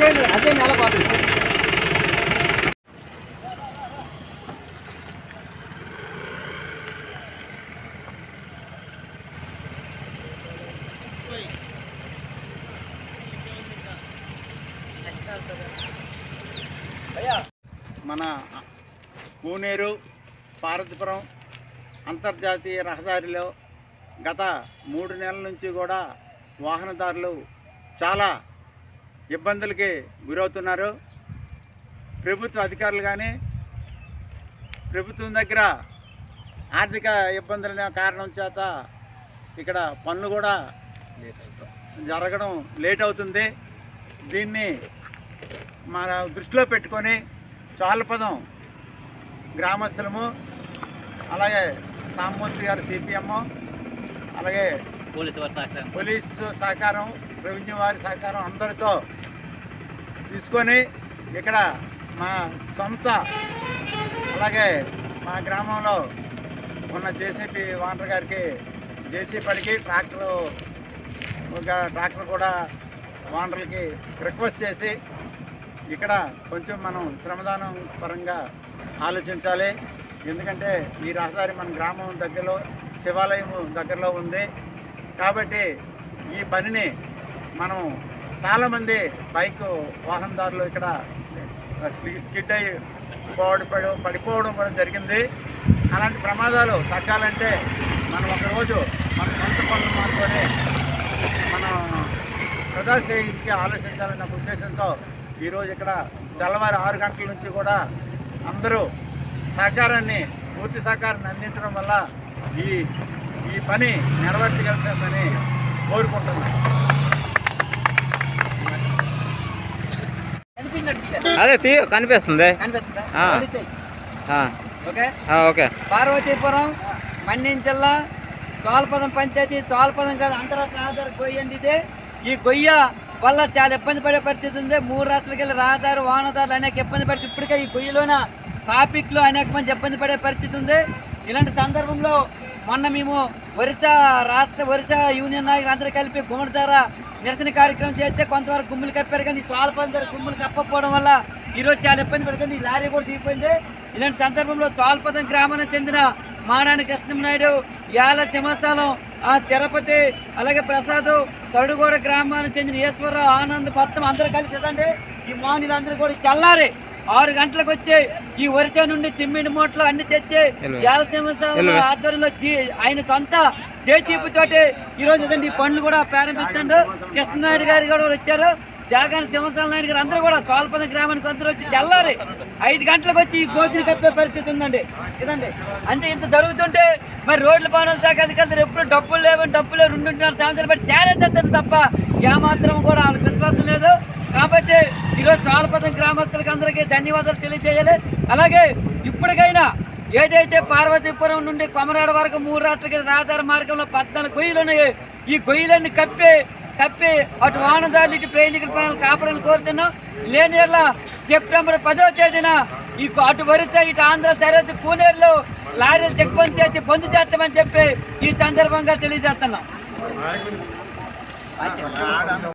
అదే అదే నెల బాబు మన కోనేరు పార్వతీపురం అంతర్జాతీయ రహదారిలో గత మూడు నెలల నుంచి కూడా వాహనదారులు చాలా ఇబ్బందులకి గురవుతున్నారు. ప్రభుత్వ అధికారులు కానీ ప్రభుత్వం దగ్గర ఆర్థిక ఇబ్బందుల కారణం చేత ఇక్కడ పనులు కూడా జరగడం లేట్ అవుతుంది. దీన్ని మన దృష్టిలో పెట్టుకొని చాలపదం గ్రామస్తులము అలాగే సామూర్తి గారు సిపిఎం అలాగే పోలీసు వారి సహకారం. పోలీసు సహకారం రెవెన్యూ వారి సహకారం అందరితో తీసుకొని ఇక్కడ మా సొంత అలాగే మా గ్రామంలో ఉన్న జేసీపీ వానర్ గారికి జేసీపీకి ట్రాక్టర్ ఒక ట్రాక్టర్ కూడా వానర్లకి రిక్వెస్ట్ చేసి ఇక్కడ కొంచెం మనం శ్రమదానం పరంగా ఆలోచించాలి. ఎందుకంటే ఈ రహదారి మన గ్రామం దగ్గరలో శివాలయం దగ్గరలో ఉంది. కాబట్టి ఈ పనిని మనం చాలామంది బైక్ వాహనదారులు ఇక్కడ స్కిడ్ అయ్యి పోవడం పడిపోవడం కూడా జరిగింది. అలాంటి ప్రమాదాలు తగ్గాలంటే మనం ఒకరోజు మన సొంత పనులు మానుకొని మనం ప్రజా శ్రేయస్కి ఆలోచించాలన్న ఉద్దేశంతో ఈరోజు ఇక్కడ తెల్లవారు ఆరు గంటల నుంచి కూడా అందరూ సహకారాన్ని పూర్తి సహకారాన్ని అందించడం వల్ల ఈ ఈ పని నెరవేర్చగలుగుతుందని కోరుకుంటున్నాను అదే తీ కనిపిస్తుంది. ఓకే? ఆ, ఓకే. పార్వతీపురం మన్యం జిల్లా తోల్పదం పంచాయతీ తోల్పదం కాదు అంతరాష్ట్ర ఆధార గొయ్య అండి ఇది. ఈ గొయ్య వల్ల చాలా ఇబ్బంది పడే పరిస్థితి ఉంది. మూడు రాత్రులకి వెళ్ళి రహదారు వాహనదారులు అనేక ఇబ్బంది పడి ఇప్పటికే ఈ గొయ్యలోన ట్రాఫిక్లో అనేక మంది ఇబ్బంది పడే పరిస్థితి ఉంది. ఇలాంటి సందర్భంలో మొన్న మేము ఒరిస్సా రాష్ట్ర ఒరిస్సా యూనియన్ నాయకులు అందరూ కలిపి గుమ్మడి ద్వారా నిరసన కార్యక్రమం చేస్తే కొంతవరకు గుమ్ములు కప్పారు కానీ తోల్పదం దగ్గర గుమ్ములు కప్పకపోవడం వల్ల ఈరోజు చాలా ఇబ్బంది పడుతుంది. ఈ లారీ కూడా దిగిపోయింది. ఇలాంటి సందర్భంలో తోల్పదం గ్రామానికి చెందిన మాడాని కృష్ణనాయుడు యాల సింహాచలం ఆ తిరుపతి అలాగే ప్రసాద్ తరుడుగూడ గ్రామానికి చెందిన ఈశ్వరరావు ఆనంద్ మొత్తం అందరూ కలిసి చూడండి. ఈ మానులందరూ కూడా చల్లారి ఆరు గంటలకు వచ్చి ఈ వరిస నుండి చిమ్మిడి మూటలు అన్ని తెచ్చి ఎల్లు. యాల సింహాచలం ఎల్లు. ఆధ్వర్యంలో ఆయన సొంత చేచీపుతోటి ఈ రోజు ఇదండి ఈ పనులు కూడా ప్రారంభిస్తుండ్రు కృష్ణనాయుడు గారు కూడా వచ్చారు. జాగాని సింహస్థానం నాయుడు గారు అందరూ కూడా తోల్పద గ్రామానికి అందరూ వచ్చి తెల్లారి ఐదు గంటలకు వచ్చి ఈ గోతిని కప్పే పరిస్థితి ఉందండి. ఇదండి. అంటే ఇంత జరుగుతుంటే మరి రోడ్ల పనులు శాఖ అధికారులు ఎప్పుడు డబ్బులు లేవని డబ్బులు రెండున్నర సంవత్సరాలు బట్టి తేలేస్తారు తప్ప ఏమాత్రం కూడా వాళ్ళకి విశ్వాసం లేదు. కాబట్టి ఈరోజు తోల్పదం గ్రామస్తులకు అందరికీ ధన్యవాదాలు తెలియజేయాలి. అలాగే ఇప్పటికైనా ఏదైతే పార్వతీపురం నుండి కొమరాడ వరకు మూడు రాత్రులకి రహదారి మార్గంలో పద్నాలుగు గొయ్యలు ఉన్నాయి ఈ గొయ్యలన్నీ కప్పి కప్పి అటు వాహనదారులు ఇటు ప్రయాణికుల పనులు కాపాడాలని కోరుతున్నాం. లేని సెప్టెంబర్ పదో తేదీన ఈ అటు వరిత ఇటు ఆంధ్ర సరిహద్దు కూనేరులో లారీలు చెక్బంద్ చేసి పొందు చేస్తామని చెప్పి ఈ సందర్భంగా తెలియజేస్తున్నాం.